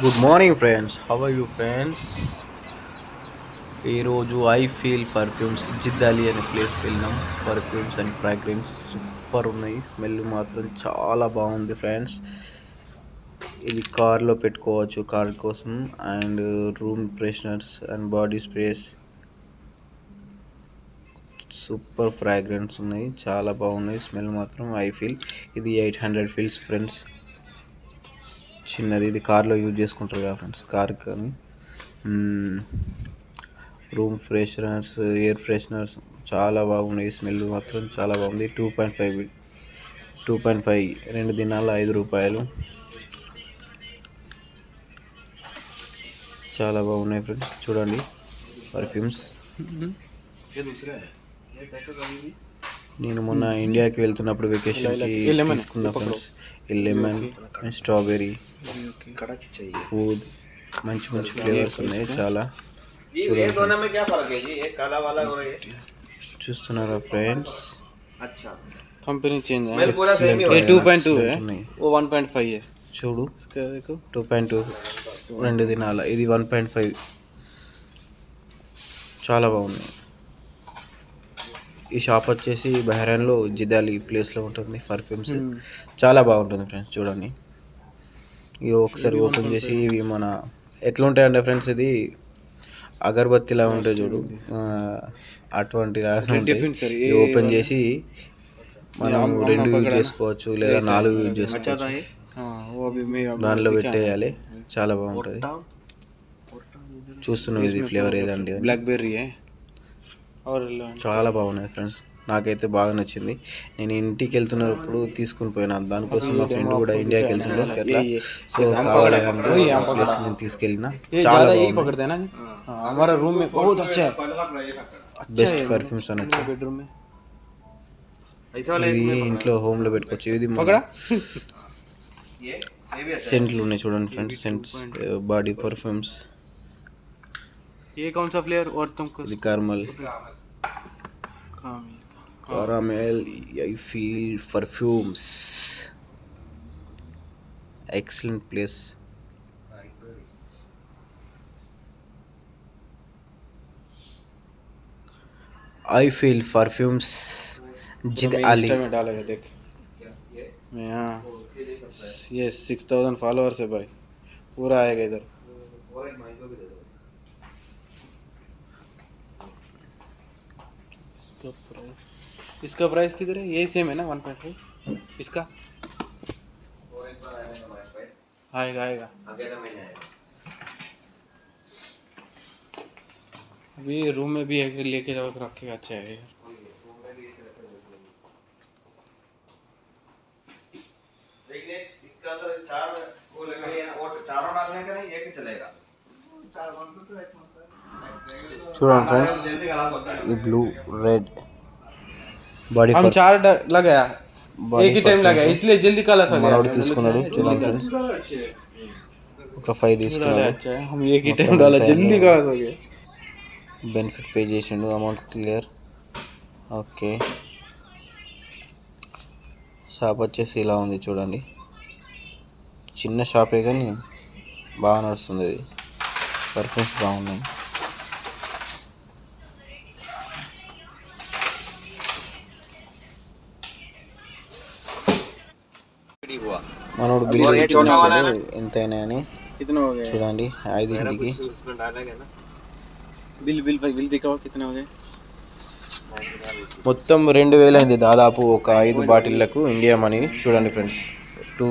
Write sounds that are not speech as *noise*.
Good morning friends how are you friends ఈరోజు I feel perfumes జిద్దాలి అనే ప్లేస్కి వెళ్ళినాం. పర్ఫ్యూమ్స్ అండ్ ఫ్రాగ్రెన్స్ సూపర్ ఉన్నాయి. స్మెల్ మాత్రం చాలా బాగుంది ఫ్రెండ్స్ ఇది కార్లో పెట్టుకోవచ్చు కార్ కోసం. And room fresheners and body sprays super fragrance ఉన్నాయి. చాలా బాగున్నాయి. స్మెల్ మాత్రం ఐ ఫీల్ ఇది ఎయిట్ హండ్రెడ్ ఫీల్స్ ఫ్రెండ్స్ చిన్నది ఇది కార్లో యూజ్ చేసుకుంటారు కదా ఫ్రెండ్స్ కార్ కానీ. రూమ్ ఫ్రెషనర్స్ ఎయిర్ ఫ్రెషనర్స్ చాలా బాగున్నాయి స్మెల్ మాత్రం చాలా బాగుంది. Two point five two point five రెండు దినాలు ఐదు రూపాయలు. చాలా బాగున్నాయి ఫ్రెండ్స్ చూడండి పర్ఫ్యూమ్స్. నేను మొన్న ఇండియాకి వెళ్తున్నప్పుడు వెకేషన్ లెమన్ స్ట్రాబెరీ స్ట్రాబెర్రీ మంచి మంచి ఫ్లేవర్స్ ఉన్నాయి చాలా. చూస్తున్నారా friends company change two point two O one point five చూడు. టూ పాయింట్ టూ రెండు దినాల. ఇది వన్ పాయింట్ ఫైవ్ చాలా బాగున్నాయి. ఈ షాప్ వచ్చేసి బహ్రెయిన్లో జిదాలి ప్లేస్లో ఉంటుంది పర్ఫ్యూమ్స్ చాలా బాగుంటుంది ఫ్రెండ్స్ చూడండి. ఇవి ఒకసారి ఓపెన్ చేసి ఇవి మన ఎట్లా ఉంటాయండి ఫ్రెండ్స్ ఇది అగరబత్తిలా ఉంటాయి చూడు. అటువంటి ఓపెన్ చేసి మనం రెండు యూజ్ చేసుకోవచ్చు లేదా నాలుగు యూజ్ చేసుకోవచ్చు. దానిలో పెట్టేయాలి. చాలా బాగుంటుంది. చూస్తున్నాం ఇది ఫ్లేవర్ ఏదండి బ్లాక్బెర్రీ చాలా బాగున్నాయి ఫ్రెండ్స్ నాకైతే బాగా నచ్చింది. నేను ఇంటికి వెళ్తున్నప్పుడు తీసుకుని పోయినా. దానికోసం మా ఫ్రెండ్ కూడా ఇండియాకి వెళ్తున్నాడు కేరళ. సో కావాలంటే ప్లేస్ నేను తీసుకెళ్ళిన. చాలా రూమ్ బెస్ట్ పర్ఫ్యూమ్స్ అని ఇది ఇంట్లో హోమ్లో పెట్టుకోవచ్చు. ఇది సెంట్లు *laughs* ఉన్నాయి చూడండి ఫ్రెండ్స్ సెంట్స్ బాడీ పర్ఫ్యూమ్స్ ये कौन सा प्लेयर और तुम कुछ? कारमल। कारामेल या feel perfumes excellent place I feel perfumes जिद अली। में डाला है देख। मैं हाँ ये सिक्स थाउज़ेंड फॉलोअर्स है भाई। पूरा आएगा इधर। और एक माइक भी दे दो इसका प्राइस इसका प्राइस किधर है? यही सेम है ना वन पॉइंट फाइव इसका? आएगा आएगा। अभी रूम में भी है, लेके जाओ तो रखेगा अच्छा है। यार इसका अंदर चार, वो लगे हैं और चारों डालने का नहीं, एक ही चलेगा। చూడండి ఫ్రెండ్స్ जल्दी खराब होता है ఈ బ్లూ రెడ్ బాడీ हम चार ड- लगाया Body एक ही टाइम perfume लगाया इसलिए जल्दी काला सा गया మనోడు తీసుకున్నాడు చూడండి ఫ్రెండ్స్ ఒక ఫైవ్ डाला తీసుకున్నాడు अच्छा है हम एक ही टाइम डाला जल्दी काला सा गया బెనిఫిట్ పే చేసిండు అమౌంట్ క్లియర్ ఓకే షాప్ వచ్చేసి ఇలా ఉంది చూడండి చిన్న షాపే కానీ బాగా నడుస్తుంది ఇది పర్పస్ బాగున్నాయి మనోడు బిల్లు ఎంతైనా అని చూడండి ఐదింటికి బిల్ బిల్ బిల్ మొత్తం రెండు వేలైంది దాదాపు ఒక ఐదు బాటిళ్ళకు ఇండియా మనీ. చూడండి ఫ్రెండ్స్ టూ